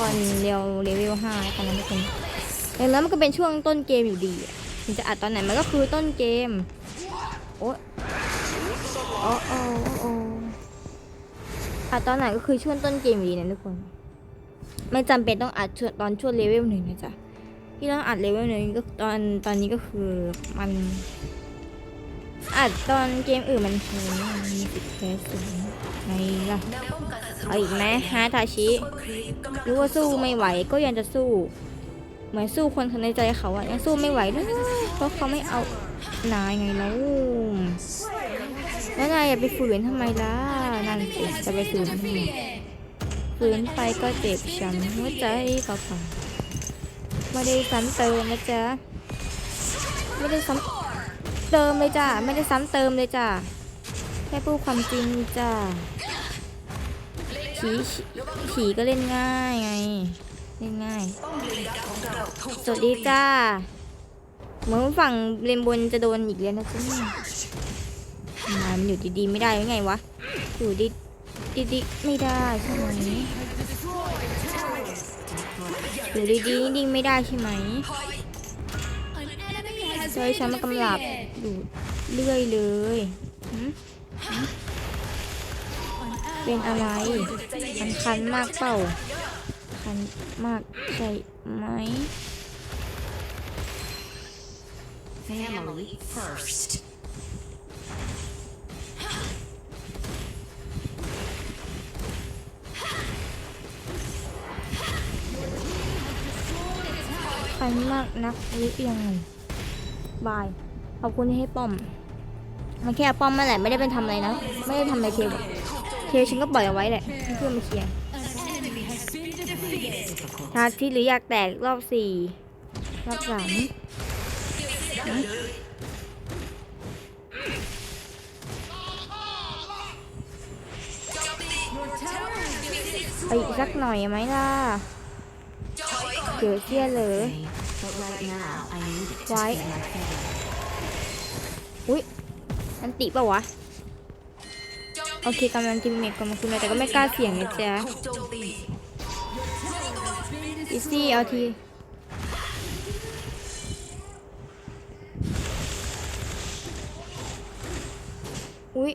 ก่อนเร็วเลเวลห้าตอนนั้นไม่เป็นอย่างนั้นมันก็เป็นช่วงต้นเกมอยู่ดีอะถึงจะอัดตอนไหนมันก็คือต้นเกม โอ้โอ้โอ้โอ้อัดตอนไหนก็คือช่วงต้นเกมอยู่ดีนะทุกคน ไม่จำเป็นต้องอัดตอนช่วงเลเวลหนึ่งนะจ๊ะที่ต้องอัดเลเวลหนึ่งก็ตอนตอนนี้ก็คือมันอัดตอนเกมอื่นมันคือมีสิทธิ์แพ้สูง ไงล่ะเอาอีกไหมฮาทาชิรู้ว่าสู้ไม่ไหวก็ยังจะสู้ เหมือนสู้คนในใจเขาอะยังสู้ไม่ไหวด้วยเพราะเขาไม่เอานายไงแล้วแล้วนายอย่าไปฝืนทำไมล่ะนั่นสิจะไปฝืนทำไมฝืนไปก็เจ็บช้ำหัวใจก็พังไม่ได้ซ้ำเติมนะจ๊ะไม่ได้ซ้ำเติมเลยจ้ะไม่ได้ซ้ำเติมเลยจ้ะแค่พูดความจริงจ้ะ ผีผีก็เล่นง่ายไง เล่นง่าย สวัสดีจ้า เหมือนฝั่งเลนบนจะโดนอีกแล้วนะจ๊ะมมันอยู่ดีๆไม่ได้ยังไงวะ อยู่ดีดีๆไม่ได้ใช่ไหมอยู่ดีๆนิ่งๆไม่ได้ใช่ไหมซอยฉันมันกำลับอยู่เรื่อยเลยหืมหืม เป็นอะไร มันคันมากเปล่า คันมากใช่ไหม Family first. คันมากนักหรือยังไงบาย ขอบคุณที่ให้ป้อม มันแค่เอาป้อมมาแหละ ไม่ได้เป็นทำอะไรนะ ไม่ได้ทำอะไรเทลหรอก เทลฉันก็ปล่อยเอาไว้แหละเพื่อนมาเคลียร์ทาที่หรืออยากแตกรอบสี่รอบสามไปอีกสักหน่อยไหมล่ะเดี๋ยวเสียเลย But right now, I need it to Why? be my family. อุ้ยอันติปะวะ โอเคกำลังจิมเมกกำลังคุณแม่แต่ก็ไม่กล้าเสี่ยงนะจ๊ะอีซี่เอาทีอุ้ย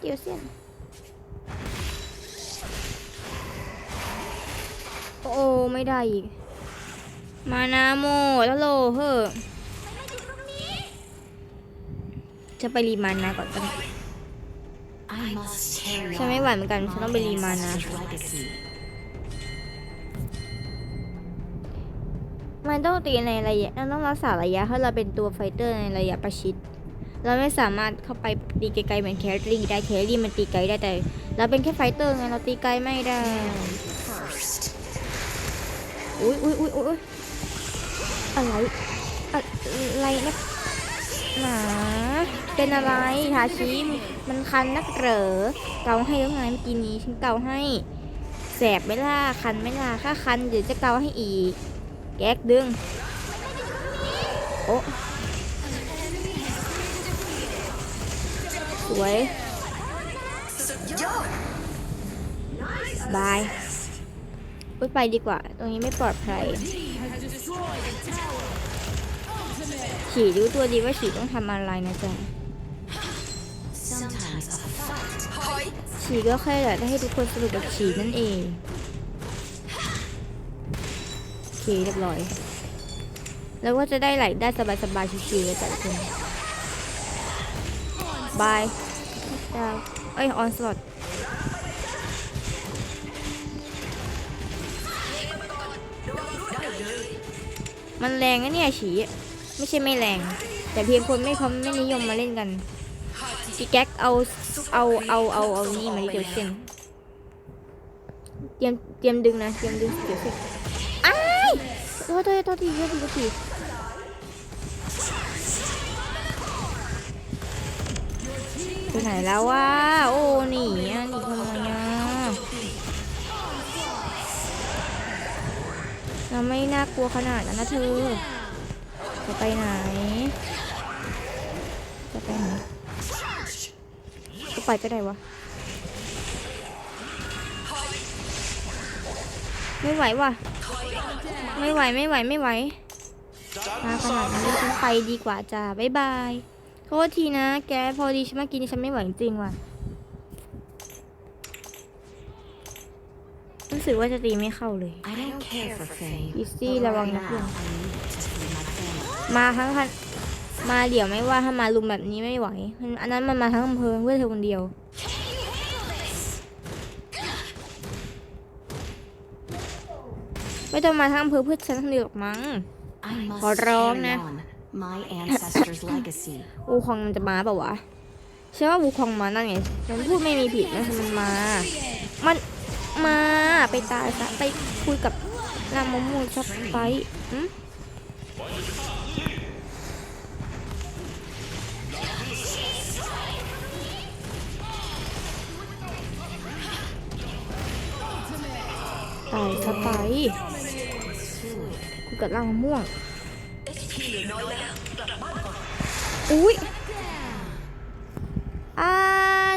เดี๋ยวเสี่ยงโอ้ไม่ได้อีก มานาโมดฮัลโหลเฮ้อ จะไปรีมานนาก่อนกัน I must carry ฉันไม่ไหวเหมือนกัน ฉันต้องไปรีมานา ancestors' legacy. มันต้องตีในระยะเราต้องรักษาระยะถ้าเราเป็นตัวไฟเตอร์ในระยะประชิด เราไม่สามารถเข้าไปตีไกลๆเหมือนแคลรี่ได้แคลรี่มันตีไกลได้แต่ เราเป็นแค่ไฟเตอร์ไงเราตีไกลไม่ได้ First. อุ้ยอุ้ยอุ้ยอุ้ยอะไรอะไรนะ หนาเป็นอะไรทาชิมันคันนักเหรอเกาให้แล้วไงเมื่อกี้นี้ฉันเกาให้แสบไหมล่ะคันไหมล่ะถ้าคันเดี๋ยวจะเกาให้อีก แก๊กดึง โอ้สวยบายอุ้ยไปดีกว่า ตรงนี้ไม่ปลอดภัย ฉีรู้ตัวดีว่าฉีต้องทำอะไรนะจ๊ะ Sometimes a fight ฉีก็แค่อยากให้ทุกคนสนุกกับฉีนั่นเองโอเคเรียบร้อย แล้วก็จะได้ไหลได้สบายๆชิวๆเลยจ้ะทุกคนบายดาวเอ้ยออนสล็อตมันแรงนะเนี่ยฉีอะ ไม่ใช่ไม่แรง แต่เพียงคนไม่เขาไม่นิยมมาเล่นกันพี่แก๊กเอาเอาเอาเอาเอานี่มาเดี๋ยวเซ็นเตรียมเตรียมดึงนะเตรียมดึงเดี๋ยวเซ็นอ้ายโทษโทษโทษทีโทษทีโทษทีไปไหนแล้ววะโอ้หนีอะหนีทำไมอะเราไม่น่ากลัวขนาดนั้นนะเธอ จะไปไหน จะไปไหนก็ไปก็ได้วะ ไม่ไหวว่ะไม่ไหวไม่ไหวไม่ไหวมาขนาดนี้ฉันไปดีกว่าจ้าบ๊ายบายโทษทีนะ แกพอดีฉันเมื่อกี้นี้ฉันไม่ไหวจริงๆว่ะรู้สึกว่าจะตีไม่เข้าเลย I don't care for fame. Easy, but ระวัง right นะ now, เพื่อน มาทั้งคันมาเดี๋ยวไม่ว่าถ้ามาลุมแบบนี้ไม่ไหวมันอันนั้นมันมาทั้งอำเภอเพื่อเธอคนเดียว ไม่ต้องมาทั้งอำเภอเพื่อฉันคนเดียวหรอกมั้ง I must ขอร้อง carry นะ on my ancestors' legacy. วูคองมันจะมาเปล่าวะใช่ว่าวูคองมานั่นไงฉันพูดไม่มีผิดนะมันมา มันมาไปตายซะไปคุยกับนางมะม่วงช็อปไปอืม ตายซะไปคุยกับนางมะม่วงอุ้ยอ่า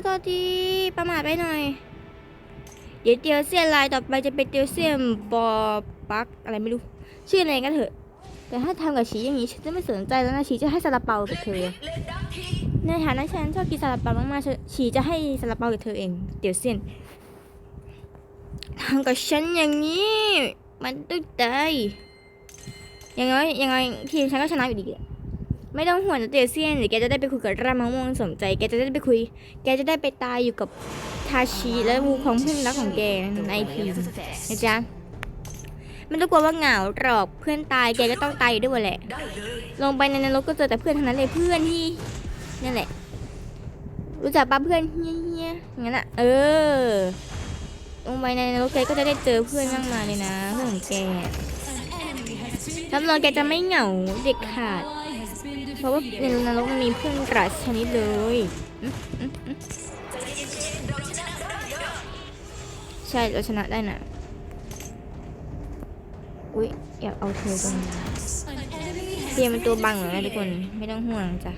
ตัวทีประมาทไปหน่อย เดี๋ยวเตียวเซียนลายต่อไปจะเป็นเตียวเซียนบอปักอะไรไม่รู้ ชื่ออะไรกันเถอะ แต่ถ้าทำกับชีอย่างนี้ฉันจะไม่สนใจแล้วนะชีจะให้ซาลาเปากับเธอ ในฐานะฉันชอบกินซาลาเปามากๆชีจะให้ซาลาเปากับเธอเองเตียวเซียนทำกับฉันอย่างนี้ มันต้องตายยังไงยังไงทีมฉันก็ชนะอยู่ดีไม่ต้องห่วงนะเตเซียนเดี๋ยวแกจะได้ไปคุยกับรามะม่วงสมใจ แกจะได้ไปคุย แกจะได้ไปตายอยู่กับทาชิและวูของเพื่อนรักของแกในไอพีนะจ๊ะ ไม่ต้องกลัวว่าเหงาหรอกเพื่อนตายแกก็ต้องตายอยู่ด้วยแหละ ลงไปในนรกก็เจอแต่เพื่อนทั้งนั้นเลยเพื่อนที่นั่นแหละ รู้จักปะเพื่อนเฮี้ยเฮี้ยๆงั้นอะเออ ลงไปในนรกแกก็จะได้เจอเพื่อนมากมายเลยนะเพื่อนของแกรับรองแกจะไม่เหงาเด็กขาด เพราะว่าในนรกมันมีเพื่อนหลายชนิดเลยอืมอืมอืมใช่เราชนะได้นะ อุ๊ยอยากเอาเธอจังเตียมันตัวบังเหรอนะทุกคนไม่ต้องห่วงจ้ะ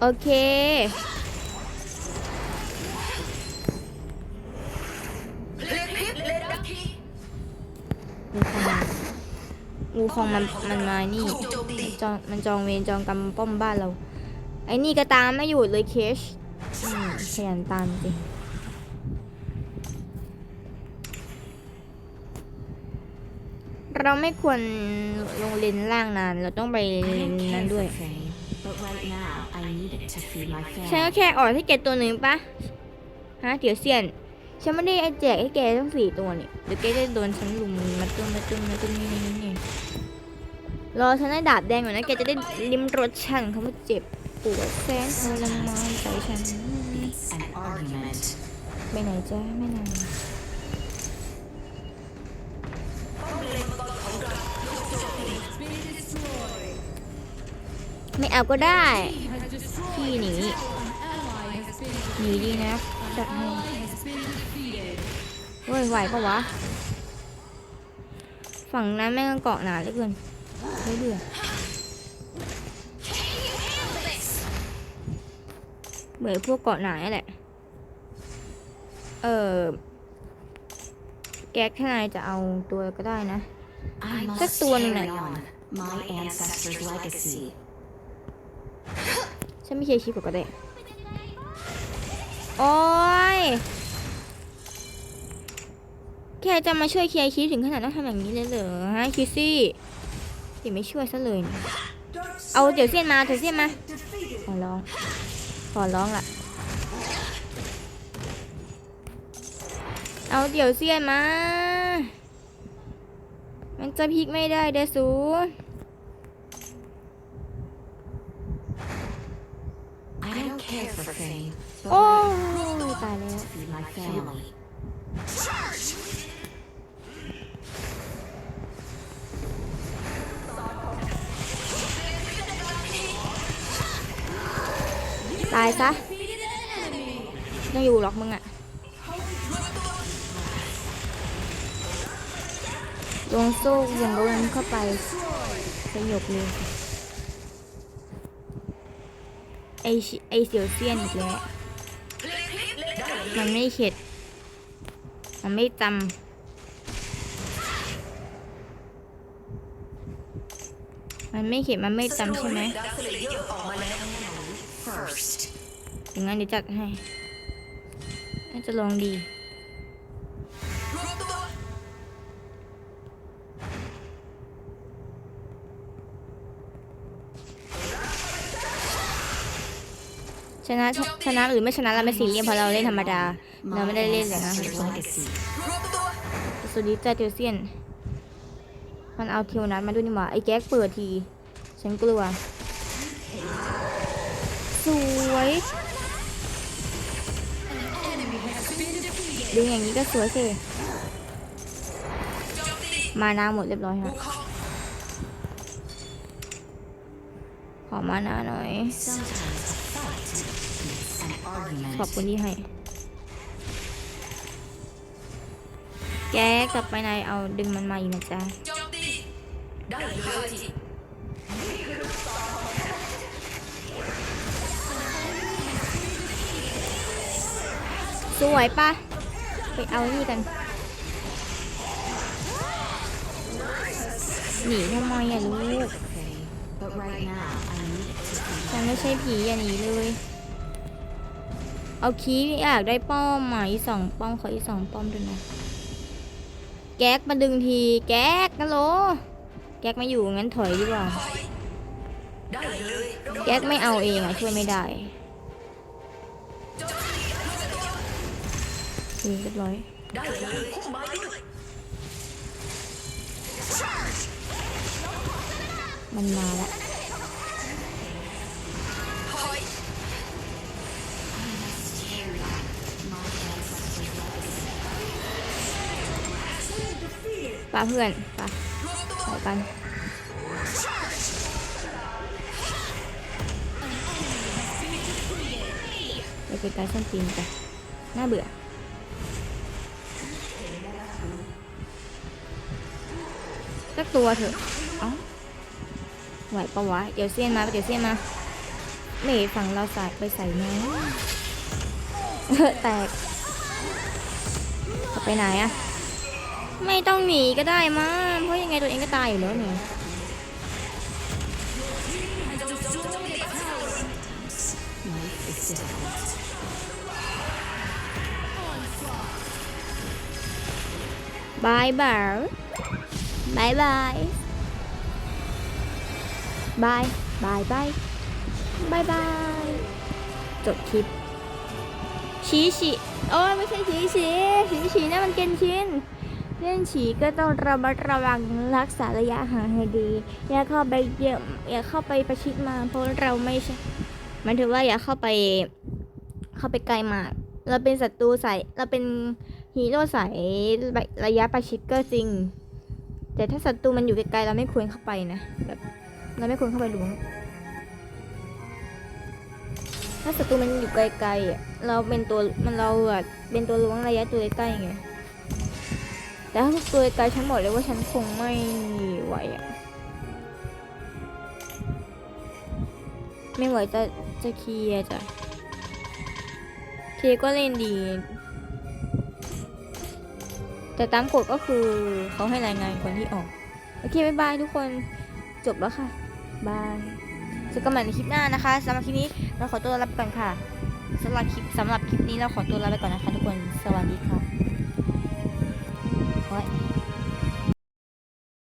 โอเคงูคองมา งูคองมันมันมานี่จองมันจองเวรจองกรรมป้อมบ้านเรา ไอ้นี่ก็ตามไม่หยุดเลยเคชขยันตามจริงเราไม่ควรลงเลนล่างนาน เราต้องไปเลนนั้นด้วย for fame, but right now, I need it to feed my ฉันก็แค่ออนให้แกตัวหนึ่งปะฮะเดี๋ยวเซียน ฉันไม่ได้แจกให้แกทั้งสี่ตัวนี่เดี๋ยวแกจะโดนฉันลุมมาตุ้มมาตุ้มมาตุ้มนี่นี่นี่รอฉันได้ดาบแดงก่อนนะแกจะได้ลิ้มรสชันคำว่าเจ็บปวดแสนทรมานใจฉันไปไหนจ้าไม่นานไม่เอาก็ได้พี่หนีหนีดีนะจัดให้ ฮ้ยไหวปะวะ ฝั่งนั้นแม่งเกาะหนาเหลือเกินไม่เบื่อเหมือนพวกเกาะหนาแหละ เออแกแค่ไหนจะเอาตัวก็ได้นะ I Chắc must tuôn này. carry on my ancestors' legacy. ฉันไม่ใช่ชิปก็ได้ โอ้ย แค่จะมาช่วยเคลียร์คิดถึงขนาดต้องทำอย่างนี้เลยเหรอฮะคิดซี่ติไม่ช่วยซะเลยนะเอาเดี๋ยวเสี้ยนมาเดี๋ยวเสี้ยนมาขอร้องขอร้องล่ะ เอาเดี๋ยวเสี้ยนมา มันจะพลิกไม่ได้เดอสู I don't care for fame, but โอ้ right now, ยตายแล้ว ตายซะไม่อยู่หรอกมึงอะวงโซ่วงโดนเข้าไปสยบเลยไอชิไอเสียวเซียนอีกแล้ว มันไม่เข็ด มันไม่จำมันไม่เข็ดมันไม่จำใช่ไหม First. อย่างนั้นเดี๋ยวจัดให้น่าจะลองดี ชนะชนะหรือไม่ชนะเราไม่ซีเรียสเพราะเราเล่นธรรมดา เราไม่ได้เล่นเลยนะ ancestors' legacy. สวัสดีจ้าเทวเซียน มันเอาเทวนัทมาด้วยนี่หว่าไอ้แก๊กเปิดที ฉันกลัว วยดึงอย่างนี้ก็สวยสิมานาหมดเรียบร้อยฮะขอมานาหน่อย ขอบคุณที่ให้ แกกกลับไปไหนเอาดึงมันมาอีกนะจ๊ะ วยปะไปเอานี่กัน หนีทำไมอะลูกฉันไม่ใช่ผีอย่าหนีเลย เอาคีอยากได้ป้อมอะอีสองป้อมขออีสองป้อมด้วยนะแก๊กมาดึงที แก๊กนะโลแก๊กไม่อยู่งั้นถอยดีกว่า แก๊กไม่เอาเองอะช่วยไม่ได้ อืมเรียบร้อยมันมาแล้วป่าเพื่อนป่าขอกันไปไกลๆส้นตีนไปน่าเบื่อ สักตัวเถอะ เอ้าไหวปะวะ เดี๋ยวเซียนมาเดี๋ยวเซียนมาเมย์ฝั่งเราสายไปใส่ไหมแตกจะไปไหนอะไม่ต้องหนีก็ได้มั้งเพราะยังไงตัวเองก็ตายอยู่แล้วเนี่ยบายบาย บายบายบายบายบายบายบายจบคลิปชีฉีโอ้ยไม่ใช่ชีฉีชีฉีนั่นมันเกนชินเล่นฉีก็ต้องระมัดระวังรักษาระยะห่างให้ดี อย่าเข้าไปเยอะอย่าเข้าไปประชิดมาเพราะเราไม่ใช่มายถึงว่าอย่าเข้าไป เข้าไปไกลมาก เราเป็นศัตรูสายเราเป็นฮีโร่สายระยะประชิดก็จริง แต่ถ้าศัตรูมันอยู่ไกลๆเราไม่ควรเข้าไปนะแบบเราไม่ควรเข้าไปล้วง ถ้าศัตรูมันอยู่ไกลๆอะเราเป็นตัวมันเราอะเป็นตัวล้วงระยะตัวใกล้ๆไงแต่ถ้าตัวไกลฉันบอกเลยว่าฉันคงไม่ไหวอะไม่ไหวจะจะเคลียร์จ้ะเคลียก็เล่นดี แต่ตามกฎก็คือเขาให้รายงานคนที่ออก โอเคบายบายทุกคนจบแล้วค่ะบายเจอกันใหม่ในคลิปหน้านะคะสำหรับคลิปนี้เราขอตัวลาไปก่อนค่ะสำหรับคลิปสำหรับคลิปนี้เราขอตัวลาไปก่อนนะคะทุกคนสวัสดีค่ะ